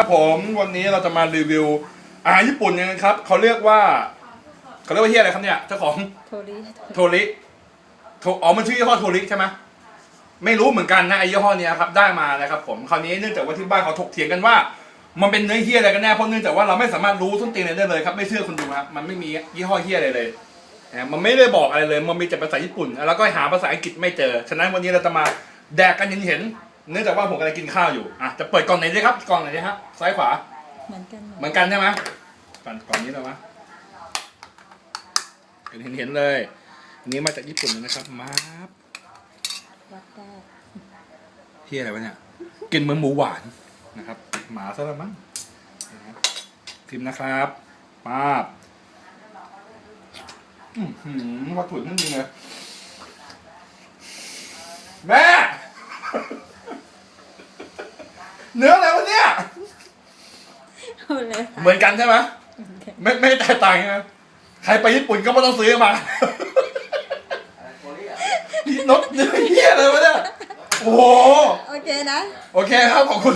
ครับผมวันนี้เราจะมารีวิวอาหารญี่ปุ่นกันครับเขาเรียกว่าเขาเรียกว่าเฮียอะไรครับเนี่ยเจ้าของโทริโทริโทอ๋อมันชื่อยี่ห้อโทริใช่ไหมไม่รู้เหมือนกันนะไอ้ยี่ห้อเนี้ยครับได้มานะครับ ผมคราวนี้เนื่องจากว่าที่บ้านเขาถกเถียงกันว่า มันเป็นเนื้อเฮียอะไรกันแน่เพราะเนื่องจากว่าเราไม่สามารถรู้ต้นตีนอะไรได้เลยครับไม่เชื่อคุณดูครับมันไม่มียี่ห้อเฮียอะไรเลยนะมันไม่ได้บอกอะไรเลย มันมีแต่ภาษาญี่ปุ่น แล้วก็หาภาษาอังกฤษไม่เจอ ฉะนั้นวันนี้เราจะมาแดกกันเห็นๆ เนื่องจากว่าผมกำลังกินข้าวอยู่อะจะเปิดกล่องไหนดีครับกล่องไหนดีครับซ้ายขวา เหมือนกันเหมือนกันใช่ไหมก่อนก่อนนี้เลยวะเห็นเห็นเห็นเลยอันนี้มาจากญี่ปุ่นเลยนะครับมาบวัดได้เฮียอะไรวะเนี่ยกินเหมือนหมูหวานนะครับ หมาซะแล้วมั้งนะครับพิมพ์นะครับป้าบอือหือวัตถุนั่นจริงเลยแม่ เนื้ออะไรวะเนี่ย เอาเลยเหมือนกันใช่ไหมไม่ไม่แตกต่างใช่ไหมใครไปญี่ปุ่นก็ไม่ต้องซื้อมานกเนื้อเหี้ยอะไรวะเนี่ย โอ้โห โอเคนะ โอเคครับขอบคุณ